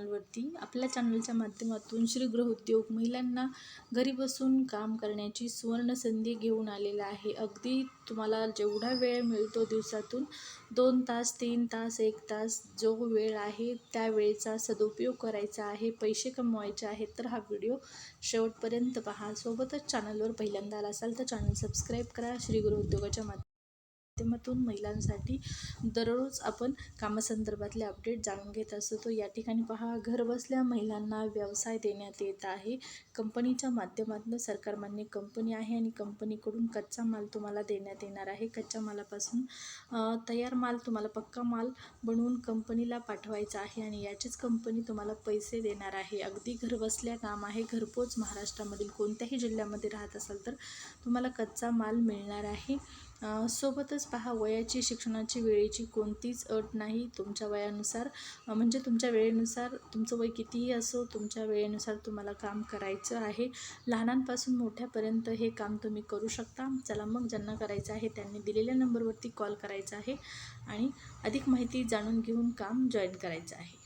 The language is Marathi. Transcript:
चॅनलवरती आपल्या चॅनलच्या माध्यमातून श्री गृहउद्योग महिलांना घरी बसून काम करण्याची सुवर्ण संधी घेऊन आलेला आहे. अगदी तुम्हाला जेवढा वेळ मिळतो दिवसातून दोन तास तीन तास एक तास जो वेळ आहे त्या वेळेचा सदुपयोग करायचा आहे पैसे कमवायचे आहेत तर हा व्हिडिओ शेवटपर्यंत पहा. सोबतच चॅनलवर पहिल्यांदा आला असाल तर चॅनल सबस्क्राईब करा. श्री गृहउद्योगाच्या माध्यमातून माध्यमातून महिलांसाठी दररोज आपण कामासंदर्भातले अपडेट जाणून घेत असतो. तो या ठिकाणी पहा घरबसल्या महिलांना व्यवसाय देण्यात येत आहे. कंपनीच्या माध्यमातून सरकारमान्य कंपनी आहे आणि कंपनीकडून कच्चा माल तुम्हाला देण्यात येणार आहे. कच्च्या मालापासून तयार माल तुम्हाला पक्का माल बनवून कंपनीला पाठवायचा आहे आणि याचीच कंपनी तुम्हाला पैसे देणार आहे. अगदी घरबसल्या काम आहे. घरपोच महाराष्ट्रामधील कोणत्याही जिल्ह्यामध्ये राहत असाल तर तुम्हाला कच्चा माल मिळणार आहे. सोबतच पहा वयाची शिक्षणाची वेळेची कोणतीच अट नाही तुमच्या वयानुसार. म्हणजे तुमच्या वेळेनुसार तुमचं वय कितीही असो तुमच्या वेळेनुसार तुम्हाला काम करायचं आहे. लहानांपासून मोठ्यापर्यंत हे काम तुम्ही करू शकता. चला मग ज्यांना करायचं आहे त्यांनी दिलेल्या नंबरवरती कॉल करायचा आहे आणि अधिक माहिती जाणून घेऊन काम जॉईन करायचं आहे.